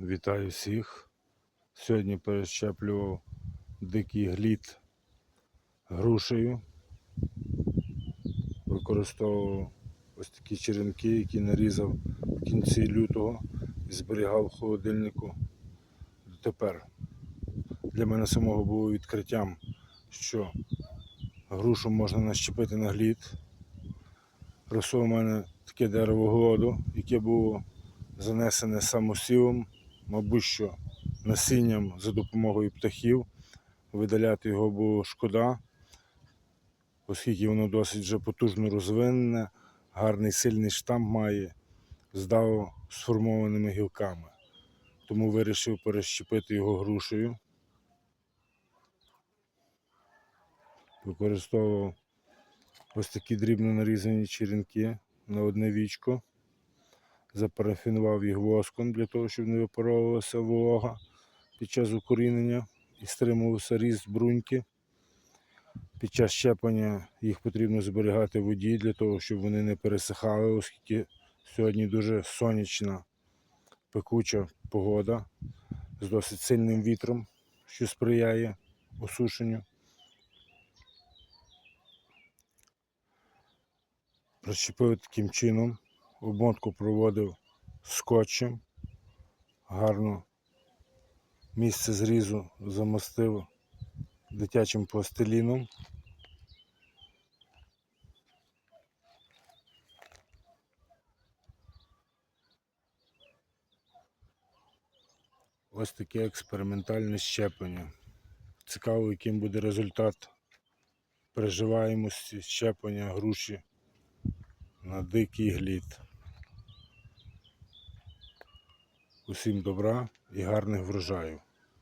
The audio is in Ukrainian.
Вітаю всіх. Сьогодні перещеплював дикий глід грушею. Використовував ось такі черенки, які нарізав в кінці лютого і зберігав в холодильнику. Тепер для мене самого було відкриттям, що грушу можна нащепити на глід. Росло у мене таке дерево голоду, яке було занесене самосівом, мабуть, що насінням за допомогою птахів. Видаляти його було шкода, оскільки воно досить вже потужно розвинене, гарний сильний штамп має, здало сформованими гілками. Тому вирішив перещепити його грушею. Використовував ось такі дрібно нарізані черенки на одне вічко запарафінував їх воском для того, щоб не випаровувалася волога під час укорінення і стримувався ріст бруньки. Під час щеплення їх потрібно зберігати в воді для того, щоб вони не пересихали, оскільки сьогодні дуже сонячна, пекуча погода з досить сильним вітром, що сприяє осушенню. Розщепив таким чином обмотку проводив скотчем, гарно місце зрізу замостив дитячим пластиліном. Ось таке експериментальне щеплення. Цікаво, яким буде результат переживаємості щеплення груші на дикий глід. Усім добра і гарних врожаїв.